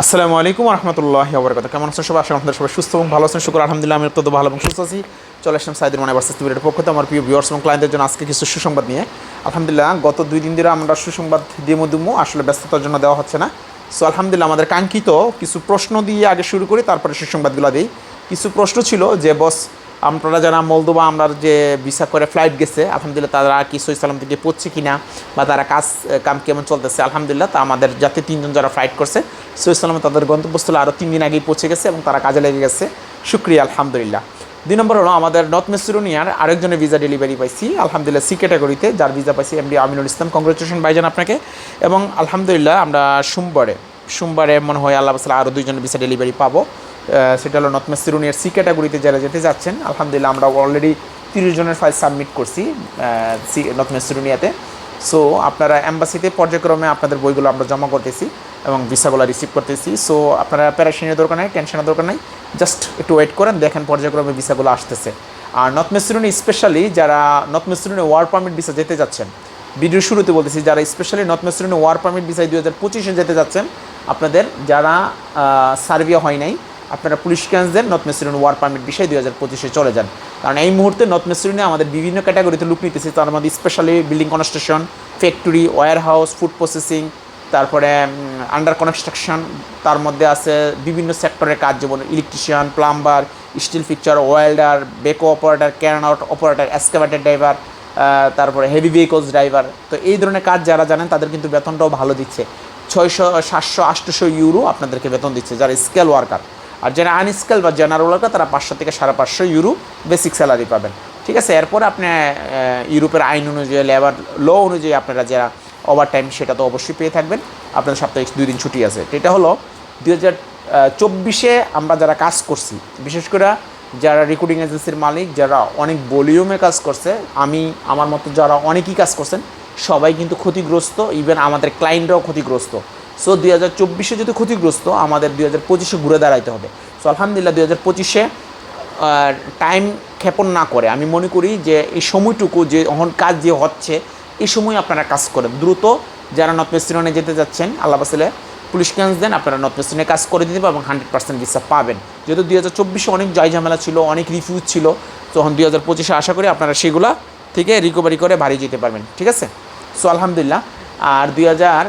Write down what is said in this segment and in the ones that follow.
আসসালামু আলাইকুম রহমতুল্লাহ আবরকাত কেমন আছেন সবাই? আসলে আপনাদের সবাই সুস্থ এবং ভালো আছেন। শুক্র, আলহামদুলিল্লাহ, আমি অত্যন্ত ভালো এবং সুস্থ আছি। চলে আসলাম সাইদুর মানে বার্সাস টিভির পক্ষ থেকে আমার প্রিয় ভিউয়ার্স এবং ক্লায়েন্টের জন্য আজকে কিছু সুসংবাদ নিয়ে। আলহামদুলিল্লাহ, গত দুই দিন ধরে আমরা সুসংবাদ দিয়ে মধ্যমু আসলে ব্যস্ততার জন্য দেওয়া হচ্ছে না। সো আলহামদুলিল্লাহ, আমাদের কাঙ্ক্ষিত কিছু প্রশ্ন দিয়ে আগে শুরু করি, তারপরে সুসংবাদগুলো দিই। কিছু প্রশ্ন ছিল যে বস আপনারা যারা মলদোবা আমরা যে ভিসা করে ফ্লাইট গেছে, আলহামদুলিল্লাহ তারা কি সই সালাম থেকে পড়ছে কিনা বা তারা কাজ, কাম কেমন চলতেছে, আলহামদুলিল্লাহ তা আমাদের যাতে তিনজন যারা ফ্লাইট করছে সই সালামে তাদের গন্তব্যস্থলে আরও তিন দিন আগেই পৌঁছে গেছে এবং তারা কাজে লেগে গেছে। শুক্রিয়া, আলহামদুলিল্লাহ। দুই নম্বর হলো আমাদের নর্থ মেসিরোনিয়ার আরেকজনের ভিসা ডেলিভারি পাইছি, আলহামদুলিল্লাহ সি ক্যাটাগরিতে যার ভিসা পাইছি এমডি আমিনুল ইসলাম। কংগ্রেচুলেশন ভাইজান আপনাকে। এবং আলহামদুলিল্লাহ আমরা সোমবারে সোমবারে মনে হয় আল্লাহ আরও দুইজনের ভিসা ডেলিভারি পাবো। সেটা হলো নর্থ মেসিরোনিয়ার সি ক্যাটাগরিতে যারা যেতে যাচ্ছেন, আলহামদুলিল্লাহ আমরা অলরেডি তিরিশ জনের ফাইল সাবমিট করছি সি নর্থ মেসিরোনিয়াতে সো আপনারা অ্যাম্বাসিতে পর্যায়ক্রমে আপনাদের বইগুলো আমরা জমা করতেছি এবং ভিসাগুলো রিসিভ করতেছি। সো আপনারা প্যারাশনের দরকার নেই টেনশনের দরকার নেই জাস্ট একটু ওয়েট করেন, দেখেন পর্যায়ক্রমে ভিসাগুলো আসতেছে। আর নর্থ মেসিরোনি স্পেশালি যারা North Macedonia work permit visa যেতে যাচ্ছেন ভিডিওর শুরুতে বলতেছি, যারা specially North Macedonia work permit ভিসায় দু হাজার পঁচিশে যেতে যাচ্ছেন, আপনাদের যারা সার্ভিয়া হয় নাই আপনারা পুলিশ ক্যান্স দেন নর্থ মেসিরোনি ওয়ার পারমিট বিষয়ে দুই হাজার পঁচিশে চলে যান। কারণ এই মুহূর্তে নর্থ মেসিরোনি আমাদের বিভিন্ন ক্যাটাগরিতে লুক নিতেছে, তার মধ্যে specially building construction factory warehouse food processing তারপরে আন্ডার কনস্ট্রাকশন তার মধ্যে আছে বিভিন্ন সেক্টরের কাজ, যেমন electrician plumber steel fixture welder backhoe operator can out operator excavator driver তারপরে হেভি ভেহিকলস ড্রাইভার তো এই ধরনের কাজ যারা জানেন, তাদের কিন্তু বেতনটাও ভালো দিচ্ছে। ছয়শো, সাতশো আটশোশো ইউরো আপনাদেরকে বেতন দিচ্ছে, যারা স্কেল ওয়ার্কার আর যারা আনস্কেল বা জেনারেল ওয়ার্কার তারা পাঁচশো থেকে সাড়ে পাঁচশো ইউরো বেসিক স্যালারি পাবেন। ঠিক আছে? এরপরে আপনি ইউরোপের আইন অনুযায়ী লেবার ল অনুযায়ী আপনারা যারা ওভার টাইম সেটা তো অবশ্যই পেয়ে থাকবেন। আপনাদের সপ্তাহে দুই দিন ছুটি আছে। এটা হলো দুই হাজার চব্বিশে আমরা যারা কাজ করছি, বিশেষ করে যারা রেকর্ডিং এজেন্সির মালিক, যারা অনেক ভলিউমে কাজ করছে, আমি, আমার মতো যারা অনেকই কাজ করছেন, সবাই কিন্তু ক্ষতিগ্রস্ত ইভেন আমাদের ক্লায়েন্টরাও ক্ষতিগ্রস্ত। সো দুই হাজার চব্বিশে যদি ক্ষতিগ্রস্ত, আমাদের দুই হাজার পঁচিশে ঘুরে দাঁড়াইতে হবে। সো আলহামদুলিল্লাহ দুই হাজার পঁচিশে টাইম ক্ষেপণ না করে। আমি মনে করি যে এই সময়টুকু যে এখন কাজ যে হচ্ছে, এই সময় আপনারা কাজ করেন। দ্রুত যারা নর্থ যেতে যাচ্ছেন, আল্লাহ বাসলে পুলিশ ক্যান্স দেন, আপনারা নর্থ মেসিনে কাজ করে দিতে পারবেন হান্ড্রেড পার্সেন্ট ভিসা পাবেন। যেহেতু দুই হাজার চব্বিশে অনেক জয় ঝামেলা ছিল, অনেক রিফিউজ ছিল তখন দুই হাজার পঁচিশে আশা করি আপনারা সেগুলা থেকে রিকভারি করে বাড়ি যেতে পারবেন। ঠিক আছে? সো আলহামদুলিল্লাহ। আর দুই হাজার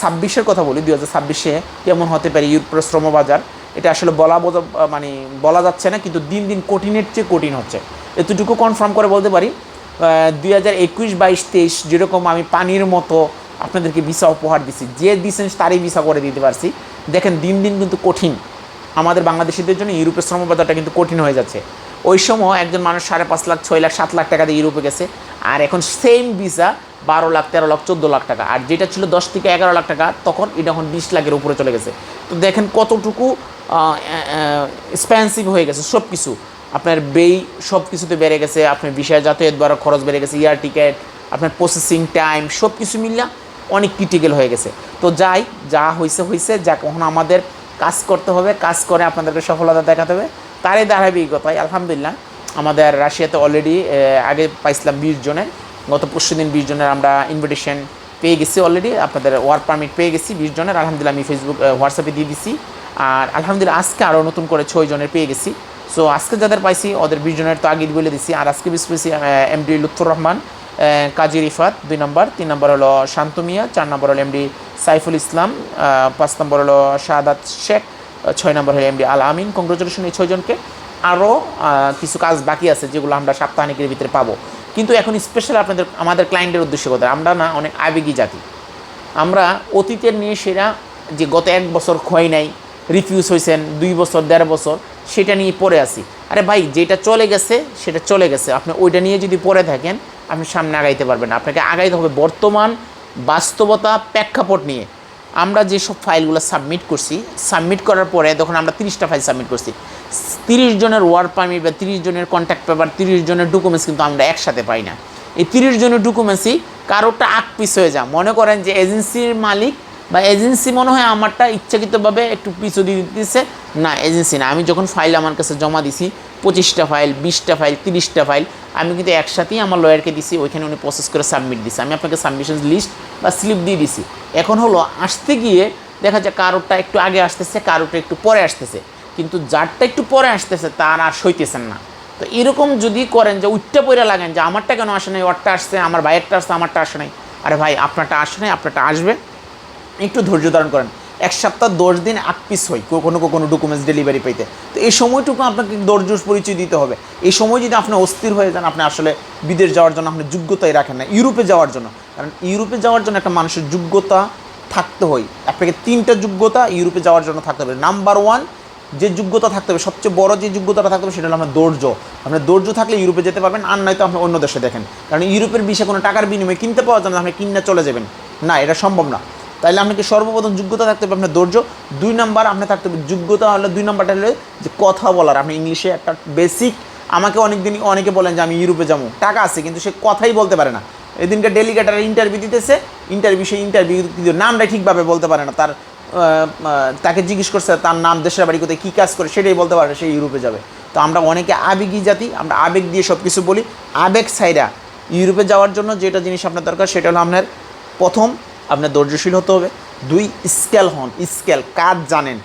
ছাব্বিশের কথা বলি, দুই হাজার ছাব্বিশে কেমন হতে পারে ইউরোপের শ্রমবাজার? এটা আসলে বলা বোঝা মানে বলা যাচ্ছে না, কিন্তু দিন দিন কঠিনের চেয়ে কঠিন হচ্ছে। এতটুকু কনফার্ম করে বলতে পারি দুই হাজার একুশ বাইশ তেইশ যেরকম আমি পানির মতো আপনাদেরকে ভিসা উপহার দিছি, যে দিচ্ছেন তারই ভিসা করে দিতে পারছি। দেখেন, দিন দিন কিন্তু কঠিন। আমাদের বাংলাদেশিদের জন্য ইউরোপের শ্রমবাজারটা কিন্তু কঠিন হয়ে যাচ্ছে। ওই সময় একজন মানুষ সাড়ে পাঁচ লাখ, ছয় লাখ, সাত লাখ টাকা দিয়ে ইউরোপে গেছে, আর এখন সেম ভিসা বারো লাখ, তেরো লাখ, চোদ্দ লাখ টাকা। আর যেটা ছিল দশ থেকে এগারো লাখ টাকা, তখন এটা এখন বিশ লাখের উপরে চলে গেছে। তো দেখেন কতটুকু এক্সপেন্সিভ হয়ে গেছে সব কিছু আপনার বেই সব কিছুতে বেড়ে গেছে, আপনার বিষয় যাতায়াত বাড়া খরচ বেড়ে গেছে এয়ার টিকিট আপনার প্রসেসিং টাইম সব কিছু মিললা অনেক ক্রিটিক্যাল হয়ে গেছে। তো যাই, যা হয়েছে হয়েছে যা কখন আমাদের কাজ করতে হবে, কাজ করে আপনাদেরকে সফলতা দেখাতে হবে। তারই ধারাবাহিকতায়, আলহামদুলিল্লাহ, আমাদের রাশিয়াতে অলরেডি আগে পাইছিলাম বিশ জনের। গত পরশু দিন বিশ জনের আমরা ইনভিটেশন পেয়ে গেছি অলরেডি আপনাদের ওয়ার্ক পারমিট পেয়ে গেছি বিশ জনের, আলহামদুলিল্লাহ আমি ফেসবুক হোয়াটসঅ্যাপে দিয়ে দিছি। আর আলহামদুলিল্লাহ আজকে আরও নতুন করে ছয় জনের পেয়ে গেছি। সো আজকে যাদের পাইছি, ওদের বিশ জনের তো আগে বলে দিছি। আর আজকে বিশ পেয়েছি এমডি লুৎফুর রহমান কাজী রিফাত দুই নম্বর, তিন নম্বর হলো শান্ত মিয়া, চার নম্বর হলো এমডি সাইফুল ইসলাম পাঁচ নম্বর হলো শাহাদাত শেখ, ছয় নম্বর হলো এমডি আল আমিন। কংগ্রেচুলেশন এই ছয়জনকে। আরও কিছু কাজ বাকি আছে যেগুলো আমরা সাপ্তাহিকের ভিতরে পাবো। কিন্তু এখন স্পেশাল আপনাদের, আমাদের ক্লায়েন্টের উদ্দেশ্যে কথা, আমরা না অনেক আবেগী জাতি। আমরা অতীতের নিয়ে সেরা যে গত এক বছর ক্ষয় নাই রিফিউজ হয়েছেন দুই বছর, দেড় বছর, সেটা নিয়ে পড়ে আসি আরে ভাই, যেটা চলে গেছে, সেটা চলে গেছে। আপনি ওইটা নিয়ে যদি পড়ে থাকেন, আপনি সামনে আগাইতে পারবেন। আপনাকে আগাইতে হবে বর্তমান বাস্তবতা প্রেক্ষাপট নিয়ে। আমরা যেসব ফাইলগুলো সাবমিট করছি সাবমিট করার পরে তখন আমরা তিরিশটা ফাইল সাবমিট করছি তিরিশ জনের ওয়ার্ক পারমিট বা তিরিশ জনের কন্ট্যাক্ট পেপার তিরিশ জনের ডকুমেন্টস কিন্তু আমরা একসাথে পাই না। এই তিরিশ জনের ডকুমেন্টসই কারোটা আগ পিস হয়ে যা মনে করেন যে এজেন্সির মালিক বা এজেন্সি মনে হয় আমারটা ইচ্ছাকৃতভাবে একটু পিছু দিয়ে দিতেছে। না এজেন্সি না। আমি যখন ফাইল আমার কাছে জমা দিছি, পঁচিশটা ফাইল বিশটা ফাইল তিরিশটা ফাইল আমি কিন্তু একসাথেই আমার লয়ারকে দিছি, ওইখানে উনি প্রসেস করে সাবমিট দিছি। আমি আপনাকে সাবমিশন লিস্ট বা স্লিপ দিয়ে দিছি। এখন হলো, আসতে গিয়ে দেখা যায় কারোরটা একটু আগে আসতেছে, কারোরটা একটু পরে আসতেছে। কিন্তু যারটা একটু পরে আসতেছে তার আর সইতেছেন না। তো এরকম যদি করেন যে উচ্চা পইরা লাগেন যে আমারটা কেন আসে নাই, ওরটা আসছে, আমার ভাইয়েরটা আসছে, আমারটা আসে নাই, আরে ভাই, আপনারটা আসে নাই, আপনারটা আসবে। একটু ধৈর্য ধারণ করেন। এক সপ্তাহ, দশ দিন, আট পিস হয় কোনো কোনো ডকুমেন্টস ডেলিভারি পাইতে। তো এই সময়টুকু আপনাকে ধৈর্য পরিচয় দিতে হবে। এই সময় যদি আপনি অস্থির হয়ে যান, আপনি আসলে বিদেশ যাওয়ার জন্য আপনি যোগ্যতাই রাখেন না, ইউরোপে যাওয়ার জন্য। কারণ ইউরোপে যাওয়ার জন্য একটা মানুষের যোগ্যতা থাকতে হয়। আপনাকে তিনটা যোগ্যতা ইউরোপে যাওয়ার জন্য থাকতে হবে। নাম্বার ওয়ান যে যোগ্যতা থাকতে হবে, সবচেয়ে বড় যে যোগ্যতাটা থাকতে হবে সেটা হলো আপনার ধৈর্য আপনার ধৈর্য থাকলে ইউরোপে যেতে পারবেন, আর নয়তো আপনি অন্য দেশে দেখেন। কারণ ইউরোপের বিষয়ে কোনো টাকার বিনিময়ে কিনতে পাওয়া যায় না আপনি কিনে চলে যাবেন। না, এটা সম্ভব না। তাইলে আপনাকে সর্বপ্রথম যোগ্যতা থাকতে হবে আপনার ধৈর্য দুই নাম্বার আপনার থাকতে হবে, যোগ্যতা হলে, দুই নাম্বারটা হলো যে কথা বলার। আপনি ইংলিশে একটা বেসিক আমাকে অনেক দিন অনেকে বলেন যে আমি ইউরোপে যাব। টাকা আছে, কিন্তু সে কথাই বলতে পারে না। এদিনকে ডেলিগেটার ইন্টারভিউ দিতেছে ইন্টারভিউ সেই ইন্টারভিউ নামটা ঠিকভাবে বলতে পারে না। তার তাকে জিজ্ঞেস করছে তার নাম, দেশের বাড়ি কোথায়, কী কাজ করে, সেটাই বলতে পারে সে ইউরোপে যাবে। তো আমরা অনেকে আবেগী জাতি, আমরা আবেগ দিয়ে সব কিছু বলি। আবেগ সাইরা ইউরোপে যাওয়ার জন্য যেটা জিনিস আপনার দরকার, সেটা হলো আপনার, প্রথম আপনার ধৈর্যশীল হতে হবে। দুই স্কেল হন স্কেল কাজ জানেন।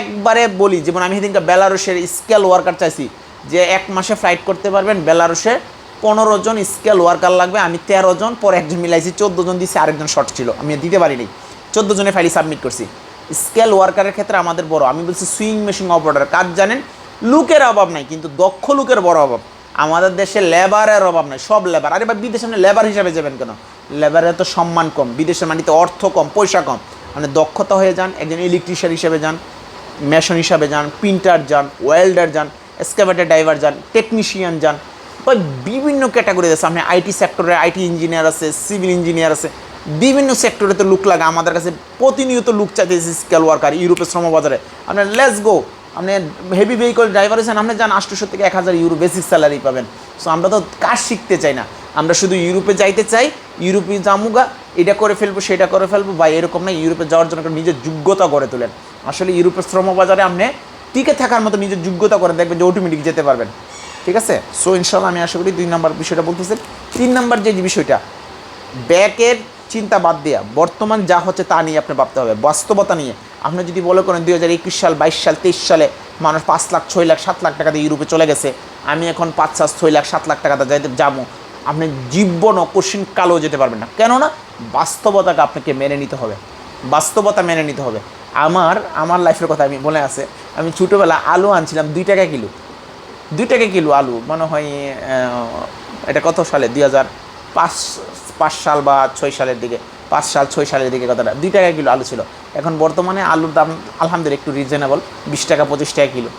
একবারে বলি, যেমন আমি সেদিনকে বেলারুশের স্কেল ওয়ার্কার চাইছি, যে এক মাসে ফ্লাইট করতে পারবেন, বেলারুশে পনেরো জন স্কেল ওয়ার্কার লাগবে, আমি তেরো জন, পরে একজন মিলাইছি, চোদ্দ জন দিছি, আরেকজন শর্ট ছিল, আমি দিতে পারিনি। চোদ্দ জনে ফাইল সাবমিট করছি। স্কেল ওয়ার্কারের ক্ষেত্রে আমাদের বড়। আমি বলছি সুইং মেশিন অপারেটর। কাজ জানেন? লুকের অভাব নাই, কিন্তু দক্ষ লুকের বড় অভাব। আমাদের দেশে লেবারের অভাব নাই, সব লেবার। আরে বা বিদেশে লেবার হিসাবে যাবেন কেন? লেবারের তো সম্মান কম বিদেশের মাটিতে অর্থ কম, পয়সা কম। মানে দক্ষতা হয়ে যান, একজন ইলেকট্রিশিয়ান হিসেবে যান মেশন হিসাবে যান প্রিন্টার যান ওয়েল্ডার যান এক্সকাভেটার ড্রাইভার যান টেকনিশিয়ান যান। বা বিভিন্ন ক্যাটাগরি আছে। আপনি আইটি সেক্টরে আইটি ইঞ্জিনিয়ার আছে সিভিল ইঞ্জিনিয়ার আছে। বিভিন্ন সেক্টরে তো লুক লাগে। আমাদের কাছে প্রতিনিয়ত লুক চাইতেছে স্কেল ওয়ার্কার ইউরোপের শ্রমবাজারে। আপনার লেস গো আপনি হেভি ভেহিকল ড্রাইভার আছেন আপনি যান আটশোশো থেকে এক হাজার ইউরো বেসিক স্যালারি পাবেন। সো আমরা তো কাজ শিখতে চাই না। আমরা শুধু ইউরোপে যাইতে চাই, ইউরোপে জামুগা এটা করে ফেলব, সেটা করে ফেলব বা এরকম না ইউরোপে যাওয়ার জন্য নিজের যোগ্যতা গড়ে তোলেন। আসলে ইউরোপের শ্রমবাজারে আপনি টিকে থাকার মতো নিজের যোগ্যতা করে দেখবেন যে অটোমেটিক যেতে পারবেন। ঠিক আছে? সো ইনশাল্লাহ আমি আশা করি দুই নম্বর বিষয়টা বলতেছি। তিন নম্বর যে বিষয়টা, ব্যাকের চিন্তা বাদ দেওয়া বর্তমান যা হচ্ছে তা নিয়ে আপনি ভাবতে হবে। বাস্তবতা নিয়ে। আপনি যদি বলে করেন দুই হাজার একুশ সাল, বাইশ সাল, তেইশ সালে মানুষ পাঁচ লাখ, ছয় লাখ, সাত লাখ টাকা দিয়ে ইউরোপে চলে গেছে, আমি এখন পাঁচ সাত ছয় লাখ, সাত লাখ টাকাতে যাইতে যাব। আপনি জীবন কোশ্চিন কালো যেতে পারবেন না। কেননা বাস্তবতাকে আপনাকে মেনে নিতে হবে। বাস্তবতা মেনে নিতে হবে। আমার আমার লাইফের কথা আমি মনে আছে। আমি ছোটোবেলা আলু আনছিলাম দুই টাকা কিলো। দুই টাকা কিলো আলু। মনে হয় এটা কত সালে? দুই হাজার পাঁচ পাঁচ সাল বা ছয় সালের দিকে, পাঁচ সাল, ছয় সালের দিকে কথাটা। দুই টাকা কিলো আলু ছিল। এখন বর্তমানে আলুর দাম আলহামদুলিল্লাহ একটু রিজনেবল বিশ টাকা, পঁচিশ টাকা কিলো।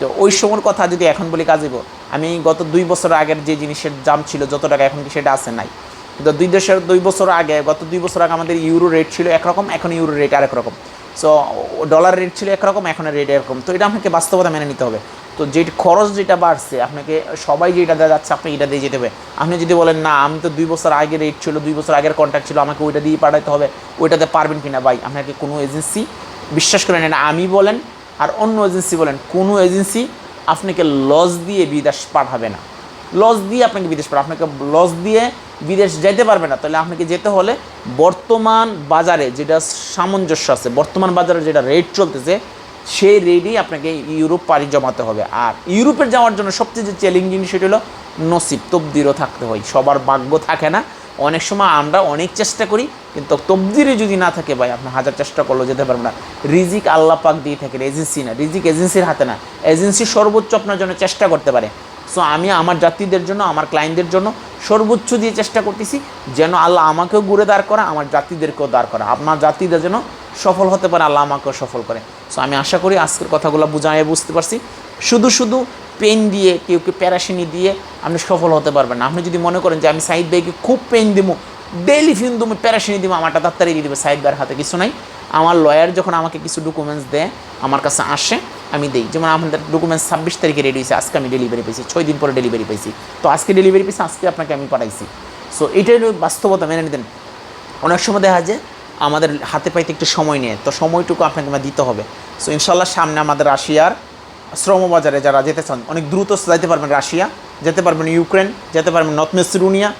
তো ওই সময়ের কথা যদি এখন বলি কাজেব, আমি গত দুই বছর আগের যে জিনিসের দাম ছিল, যত টাকা এখন কি সেটা আছে? নাই। কিন্তু দুই দেশের, দুই বছর আগে, গত দুই বছর আগে আমাদের ইউরো রেট ছিল একরকম, এখন ইউরো রেট আরেক রকম। সো ডলার রেট ছিল একরকম, এখন রেট এরকম। তো এটা আপনাকে বাস্তবতা মেনে নিতে হবে। তো যে খরচ যেটা বাড়ছে, আপনাকে সবাই যেটা দেওয়া যাচ্ছে, আপনি এটা দিয়ে যেতে হবে। আপনি যদি বলেন, না, আমি তো দুই বছর আগে রেট ছিল, দুই বছর আগের কন্ট্যাক্ট ছিল, আমাকে ওইটা দিয়ে পাঠাতে হবে, ওইটাতে পারবেন কিনা? ভাই, আপনাকে কোনো এজেন্সি বিশ্বাস করেন এটা আমি বলেন আর অন্য এজেন্সি বলেন, কোনো এজেন্সি আপনাকে লস দিয়ে বিদেশ পাঠাবে না। লস দিয়ে আপনাকে বিদেশ পাঠাবে আপনাকে লস দিয়ে বিদেশ যেতে পারবে না। তাহলে আপনাকে যেতে হলে বর্তমান বাজারে যেটা সামঞ্জস্য আছে, বর্তমান বাজারে যেটা রেট চলতেছে সেই রেডি আপনাকে ইউরোপ পাড়ি জমাতে হবে। আর ইউরোপের যাওয়ার জন্য সবচেয়ে যে চ্যালেঞ্জিং সেটা হলো নসিব, তবদিরও থাকতে হয়। সবার ভাগ্য থাকে না। অনেক সময় আমরা অনেক চেষ্টা করি, কিন্তু তবদিরে যদি না থাকে ভাই, আপনি হাজার চেষ্টা করলেও যেতে পারবেন না। রিজিক আল্লাহ পাক দিয়ে থাকেন এজেন্সি না। রিজিক এজেন্সির হাতে না। এজেন্সি সর্বোচ্চ আপনার জন্য চেষ্টা করতে পারে। সো আমি আমার যাত্রীদের জন্য, আমার ক্লায়েন্টদের জন্য সর্বোচ্চ দিয়ে চেষ্টা করতেছি, যেন আল্লাহ আমাকেও ঘুরে দাঁড় করা, আমার যাত্রীদেরকেও দাঁড় করা। আপনার যাত্রীদের যেন সফল হতে পারে, আল্লাহ আমাকেও সফল করে। সো আমি আশা করি আজকের কথাগুলো বুঝাই বুঝতে পারছি। শুধু শুধু পেন দিয়ে, কেউ কেউ প্যারাসিনি দিয়ে আপনি সফল হতে পারবেন না। আপনি যদি মনে করেন যে, আমি সাইদ ভাইকে খুব পেন দিব ডেইলি ফিন তুমি প্যারাসিনি দিব আমারটা ডাক্তারি দিয়ে দেবে, সাইদ ভাইয়ের হাতে কিছু নাই। আমার লয়ার যখন আমাকে কিছু ডকুমেন্টস দেয়, আমার কাছে আসে, আমি দিই। যেমন আমাদের ডকুমেন্টস ছাব্বিশ তারিখে রেডি হয়েছে, আজকে আমি ডেলিভারি পেয়েছি ছয় দিন পরে ডেলিভারি পেয়েছি তো আজকে ডেলিভারি পেয়েছি আজকে আপনাকে আমি পাঠাইছি। সো এটাই বাস্তবতা, মেনে নিতেন। অনেক সময় দেখা যায় আমাদের হাতে পাইতে একটু সময় নিয়ে। তো সময়টুকু আপনাকে আমার দিতে হবে। সো ইনশাল্লাহ সামনে আমাদের রাশিয়ার শ্রমবাজারে যারা যেতে চান, অনেক দ্রুত যেতে পারবেন রাশিয়া, যেতে পারবেন ইউক্রেন, যেতে পারবেন নর্থ মেসিডোনিয়া,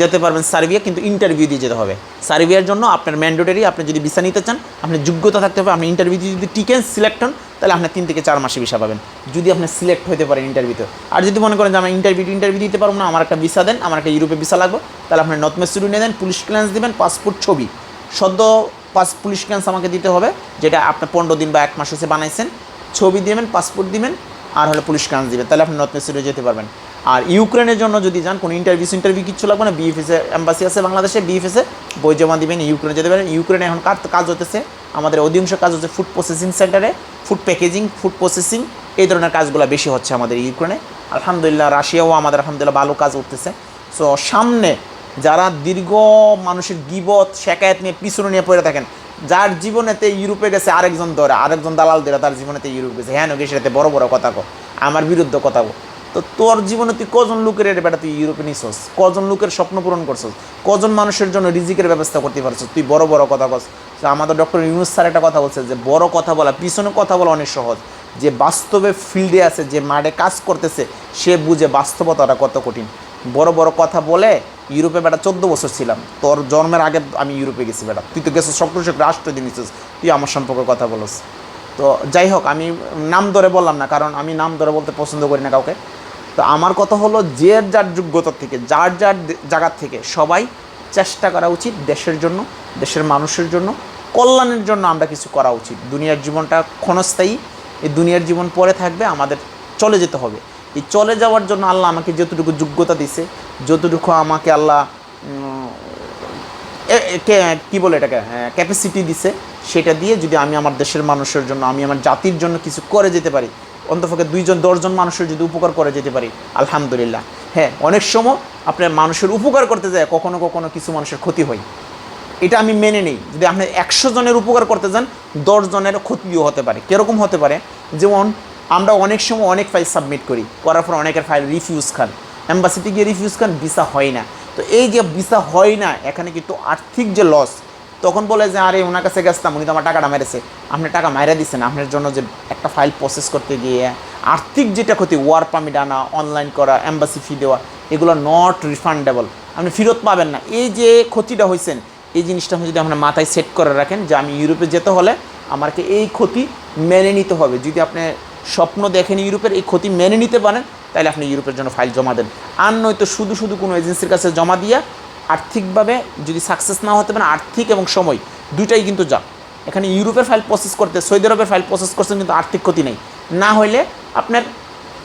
যেতে পারবেন সার্বিয়া, কিন্তু ইন্টারভিউ দিয়ে যেতে হবে। সার্বিয়ার জন্য আপনার ম্যান্ডেটরি আপনি যদি ভিসা নিতে চান আপনার যোগ্যতা থাকতে হবে, আপনি ইন্টারভিউ যদি টিকেন সিলেক্ট হন, তাহলে আপনার তিন থেকে চার মাসে ভিসা পাবেন। যদি আপনি সিলেক্ট হতে পারেন ইন্টারভিউতে আর যদি মনে করেন যে আমি ইন্টারভিউ ইন্টারভিউ দিতে পারব না, আমার একটা ভিসা দেন, আমার একটা ইউরোপে ভিসা লাগবে, তাহলে আপনি নর্থ মেসুরি নিয়ে দেন, পুলিশ ক্লিয়ারেন্স দেবেন পাসপোর্ট ছবি। সদ্য পাস পুলিশ ক্যান্স আমাকে দিতে হবে, যেটা আপনি পনেরো দিন বা এক মাস হচ্ছে বানাইছেন। ছবি দিবেন পাসপোর্ট দিবেন, আর হলে পুলিশ ক্যান্স দিবেন। তাহলে আপনি নর্থ মেসুরি যেতে পারবেন। আর ইউক্রেনের জন্য যদি যান, কোনো ইন্টারভিউ ইন্টারভিউ কিচ্ছু লাগবে না। বিএফএসে এম্বাসি আছে বাংলাদেশে বিএফএসে বই জমা দিবেন, ইউক্রেনে যেতে পারেন। ইউক্রেনে এখন কাজ কাজ হতেছে আমাদের অধিকাংশ কাজ হচ্ছে ফুড প্রসেসিং সেন্টারে ফুড প্যাকেজিং ফুড প্রসেসিং এই ধরনের কাজগুলো বেশি হচ্ছে আমাদের ইউক্রেনে। আলহামদুলিল্লাহ, রাশিয়াও আমাদের আলহামদুলিল্লাহ ভালো কাজ উঠতেছে সো সামনে যারা দীর্ঘ মানুষের গিবত শেখায়ত নিয়ে পিছনে নিয়ে পড়ে থাকেন, যার জীবনেতে ইউরোপে গেছে আরেকজন ধরে, আরেকজন দালাল ধরে, তার জীবনেতে ইউরোপ গেছে। হ্যাঁ গেছে সেটাতে বড় বড় কথা কো। আমার বিরুদ্ধে কথা কো। তো তোর জীবনে তুই কজন লোকের এর বেটা তুই ইউরোপে নিছস? কজন লোকের স্বপ্ন পূরণ করছস? কজন মানুষের জন্য রিজিকের ব্যবস্থা করতে পারছস? তুই বড় বড় কথা কস। তো আমাদের ডক্টর ইউনুস স্যার একটা কথা বলছে যে, বড় কথা বলা, পিছনে কথা বলা অনেক সহজ। যে বাস্তবে ফিল্ডে আছে, যে মাঠে কাজ করতেছে, সে বুঝে বাস্তবতাটা কত কঠিন। বড় বড় কথা বলে ইউরোপে বেটা চোদ্দ বছর ছিলাম। তোর জন্মের আগে আমি ইউরোপে গেছি বেটা। তুই তো গেছিস সক্রিয় রাষ্ট্র দিন তুই আমার সম্পর্কে কথা বলস। তো যাই হোক, আমি নাম ধরে বললাম না, কারণ আমি নাম ধরে বলতে পছন্দ করি না কাউকে। তো আমার কথা হলো যে যার যোগ্যতার থেকে, যার যার জায়গার থেকে সবাই চেষ্টা করা উচিত দেশের জন্য, দেশের মানুষের জন্য, কল্যাণের জন্য আমরা কিছু করা উচিত। দুনিয়ার জীবনটা ক্ষণস্থায়ী, এই দুনিয়ার জীবন পরে থাকবে, আমাদের চলে যেতে হবে। এই চলে যাওয়ার জন্য আল্লাহ আমাকে যতটুকু যোগ্যতা দিছে, যতটুকু আমাকে আল্লাহ কি বলে এটাকে? ক্যাপাসিটি দিছে, সেটা দিয়ে যদি আমি আমার দেশের মানুষের জন্য, আমি আমার জাতির জন্য কিছু করে যেতে পারি, অন্তপক্ষে দুইজন, দশজন মানুষের যদি উপকার করে যেতে পারি, আলহামদুলিল্লাহ। হ্যাঁ অনেক সময় আপনার মানুষের উপকার করতে যায়, কখনো কখনো কিছু মানুষের ক্ষতি হয়। এটা আমি মেনে নেই। যদি আপনি একশো জনের উপকার করতে যান, দশ জনের ক্ষতিও হতে পারে। কীরকম হতে পারে? যেমন আমরা অনেক সময় অনেক ফাইল সাবমিট করি, করার পর অনেকের ফাইল রিফিউজ খান। অ্যাম্বাসিতে গিয়ে রিফিউজ খান ভিসা হয় না। তো এই যে ভিসা হয় না, এখানে কিন্তু আর্থিক যে লস তখন বলে যে, আরে, ওনার কাছে গেছতাম উনি তো আমার টাকাটা মেরেছে। আপনি টাকা মাইরা দিচ্ছেন আপনার জন্য যে একটা ফাইল প্রসেস করতে গিয়ে, আর্থিক যেটা ক্ষতি ওয়ার পারমিট আনা অনলাইন করা অ্যাম্বাসি ফি দেওয়া, এগুলো নট রিফান্ডেবল আপনি ফেরত পাবেন না। এই যে ক্ষতিটা হয়েছেন এই জিনিসটা যদি আপনার মাথায় সেট করে রাখেন যে, আমি ইউরোপে যেতে হলে আমাকে এই ক্ষতি মেনে নিতে হবে। যদি আপনি স্বপ্ন দেখেন ইউরোপের, এই ক্ষতি মেনে নিতে পারেন, তাহলে আপনি ইউরোপের জন্য ফাইল জমা দেন। আর নয়তো শুধু শুধু কোনো এজেন্সির কাছে জমা দিয়ে আর্থিকভাবে যদি সাকসেস না হতে পারেন, আর্থিক এবং সময়, দুইটাই কিন্তু যা এখানে ইউরোপের ফাইল প্রসেস করতে, সৌদি আরবের ফাইল প্রসেস করছেন কিন্তু আর্থিক ক্ষতি নেই। না হলে আপনার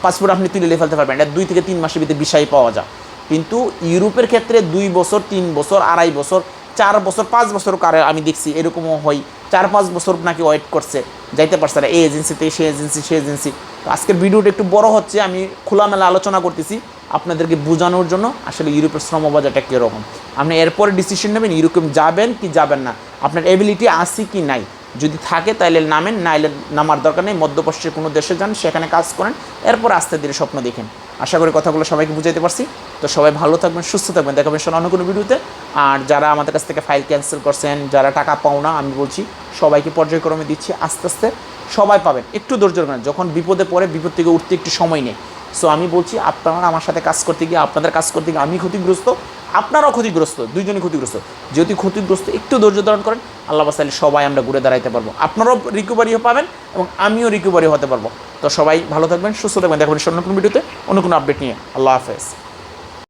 পাসপোর্ট আপনি তুলে ফেলতে পারবেন। এটা দুই থেকে তিন মাসের ভিতরে বিষয় পাওয়া যায় কিন্তু ইউরোপের ক্ষেত্রে দুই বছর, তিন বছর, আড়াই বছর, চার বছর, পাঁচ বছর কারে আমি দেখছি এরকমও হয় চার পাঁচ বছর নাকি ওয়েট করছে, যাইতে পারছে না, এই এজেন্সিতে সে এজেন্সি সে এজেন্সি তো আজকের ভিডিওটা একটু বড় হচ্ছে, আমি খোলামেলা আলোচনা করতেছি আপনাদেরকে বোঝানোর জন্য। আসলে ইউরোপের শ্রমবাজারটা কীরকম? আপনি এরপরে ডিসিশন নেবেন, ইউরোপে যাবেন কি যাবেন না? আপনার এবিলিটি আছে কি নাই? যদি থাকে তাহলে নামেন, নাইলে নামার দরকার নেই। মধ্যপ্রাচ্যের কোনো দেশে যান, সেখানে কাজ করেন, এরপর আস্তে ধীরে স্বপ্ন দেখেন। আশা করি কথাগুলো সবাইকে বুঝাইতে পারছি। তো সবাই ভালো থাকবেন, সুস্থ থাকবেন। দেখাবেন শোনা অন্য কোনো ভিডিওতে। আর যারা আমাদের কাছ থেকে ফাইল ক্যান্সেল করছেন, যারা টাকা পাও না, আমি বলছি সবাইকে পর্যায়ক্রমে দিচ্ছি, আস্তে আস্তে সবাই পাবেন। একটু ধৈর্য যখন বিপদে পড়ে, বিপদ থেকে উঠতে একটু সময় নেই। সো আমি বলছি, আপনারা আমার সাথে কাজ করতে গিয়ে আপনাদের কাজ করতে গিয়ে আমি ক্ষতিগ্রস্ত, আপনারাও ক্ষতিগ্রস্ত, দুইজনই ক্ষতিগ্রস্ত। যেহেতু ক্ষতিগ্রস্ত, একটু ধৈর্য ধারণ করেন, আল্লাহ বাসাইলে সবাই আমরা ঘুরে দাঁড়াইতে পারব। আপনারাও রিকভারিও পাবেন এবং আমিও রিকভারি হতে পারব। তো সবাই ভালো থাকবেন, সুস্থ থাকবেন। দেখবেন অন্য কোনো ভিডিওতে অন্য কোনো আপডেট নিয়ে। আল্লাহ হাফেজ।